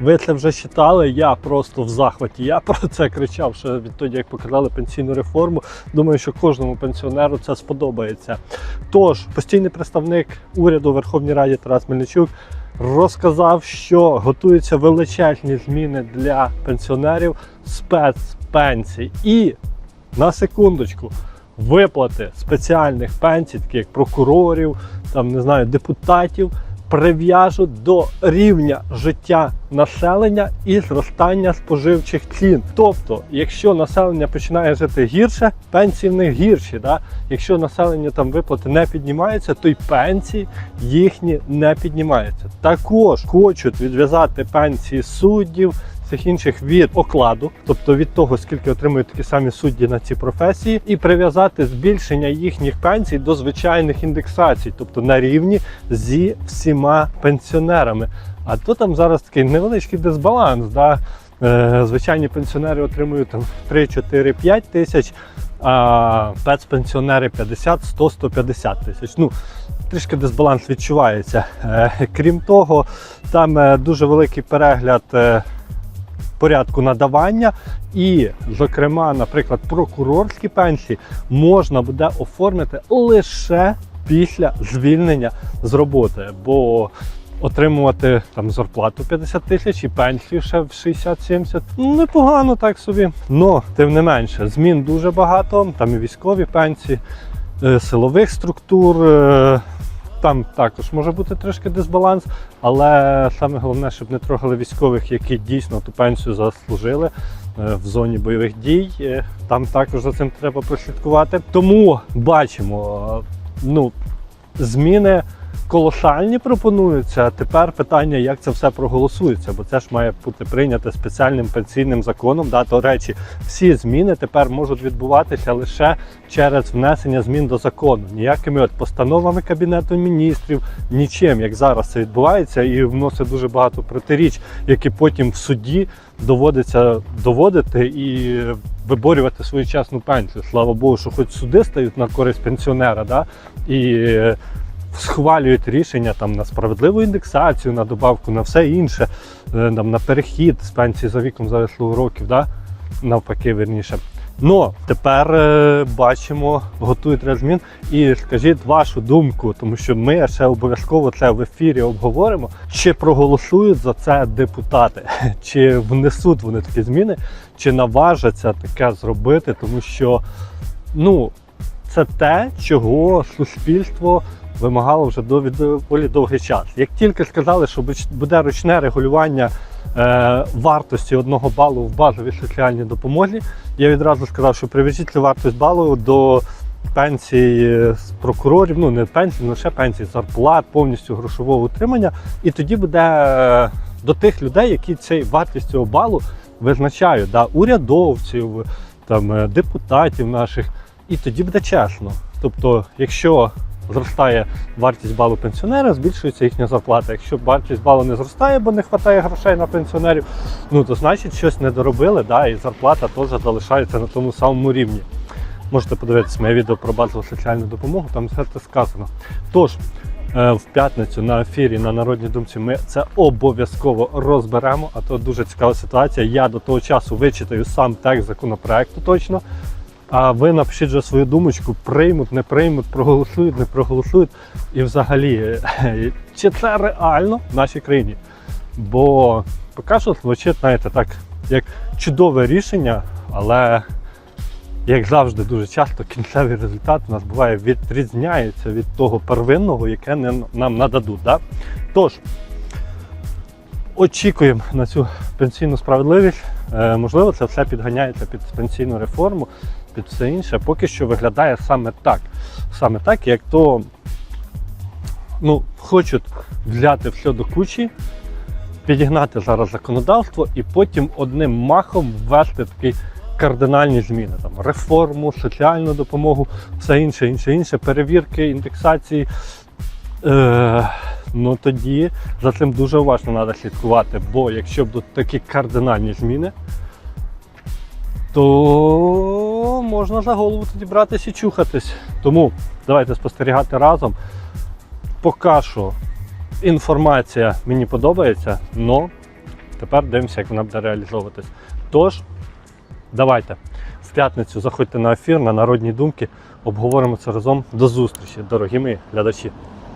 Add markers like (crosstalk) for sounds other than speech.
Ви це вже читали, я просто в захваті. Я про це кричав ще відтоді, як показали пенсійну реформу. Думаю, що кожному пенсіонеру це сподобається. Тож, постійний представник уряду Верховній Раді Тарас Мельничук розказав, що готуються величезні зміни для пенсіонерів спецпенсій. І на секундочку. Виплати спеціальних пенсій, таких як прокурорів, там не знаю, депутатів, прив'яжуть до рівня життя населення і зростання споживчих цін. Тобто, якщо населення починає жити гірше, пенсії в них гірші. Да? Якщо населення там виплати не піднімаються, то й пенсії їхні не піднімаються. Також хочуть відв'язати пенсії суддів. Всіх інших від окладу, тобто від того, скільки отримують такі самі судді на ці професії, і прив'язати збільшення їхніх пенсій до звичайних індексацій, тобто на рівні зі всіма пенсіонерами. А то там зараз такий невеличкий дисбаланс. Да? Е, звичайні пенсіонери отримують там 3, 4, 5 тисяч, а спецпенсіонери 50, 100, 150 тисяч. Ну, трішки дисбаланс відчувається. Е, крім того, там е, дуже великий перегляд. Е, порядку надавання, і, зокрема, наприклад, прокурорські пенсії можна буде оформити лише після звільнення з роботи, бо отримувати там зарплату 50 тисяч і пенсію ще в 60-70. Ну, непогано так собі. Но тим не менше, змін дуже багато. Там і військові пенсії, е, силових структур. Там також може бути трошки дисбаланс, але саме головне, щоб не трогали військових, які дійсно ту пенсію заслужили е, в зоні бойових дій. Е, Там також за цим треба прослідкувати. Тому бачимо, е, ну, зміни колосальні пропонуються. А Тепер питання, як це все проголосується, бо це ж має бути прийнято спеціальним пенсійним законом. Да, до речі, всі зміни тепер можуть відбуватися лише через внесення змін до закону, ніякими от постановами кабінету міністрів, нічим, як зараз це відбувається, і вносить дуже багато протиріч, які потім в суді доводиться доводити і виборювати свою чесну пенсію. Слава Богу, що хоч суди стають на користь пенсіонера, да, і схвалюють рішення там на справедливу індексацію, на добавку, на все інше, е, там, на перехід з пенсії за віком за вислугу років, да? навпаки, верніше. Ну, тепер е, бачимо, готують ряд. І скажіть вашу думку, тому що ми ще обов'язково це в ефірі обговоримо. Чи проголосують за це депутати, (laughs) чи внесуть вони такі зміни, чи наважаться таке зробити, тому що ну, це те, чого суспільство вимагало вже доволі довгий час. Як тільки сказали, що буде ручне регулювання е, вартості одного балу в базовій соціальній допомозі, я відразу сказав, що прив'яжіть цю вартість балу до пенсії з прокурорів, ну не пенсії, не лише пенсії, зарплат, повністю грошового утримання. І тоді буде е, до тих людей, які цей вартість цього балу визначають, да, урядовців, там, е, депутатів наших. І тоді буде чесно. Тобто, якщо зростає вартість балу пенсіонера, збільшується їхня зарплата. Якщо вартість балу не зростає, бо не вистачає грошей на пенсіонерів, ну то значить щось не доробили, да, і зарплата теж залишається на тому самому рівні. Можете подивитися моє відео про базову соціальну допомогу, там все це сказано. Тож, е, в п'ятницю на ефірі на Народній думці ми це обов'язково розберемо, а то дуже цікава ситуація. Я до того часу вичитаю сам текст законопроекту точно. А ви напишіть вже свою думочку, приймуть, не приймуть, проголосують, не проголосують. І взагалі, чи це реально в нашій країні? Бо поки що звучить, знаєте, так, як чудове рішення, але, як завжди, дуже часто кінцевий результат у нас буває відрізняється від того первинного, яке нам нададуть. Да? Тож, очікуємо на цю пенсійну справедливість. Е, можливо, це все підганяється під пенсійну реформу, під все інше. Поки що виглядає саме так. Саме так, як то ну, хочуть взяти все до кучі, підігнати зараз законодавство і потім одним махом ввести такі кардинальні зміни. Там, реформу, соціальну допомогу, все інше, інше, інше, перевірки, індексації. Е, ну тоді за цим дуже уважно треба слідкувати, бо якщо будуть такі кардинальні зміни, то можна за голову тоді братись і чухатись. Тому давайте спостерігати разом. Поки що інформація мені подобається, але Тепер дивимося, як вона буде реалізовуватись. Тож, давайте в п'ятницю заходьте на ефір на народні думки, обговоримо це разом. До зустрічі, дорогі мої глядачі.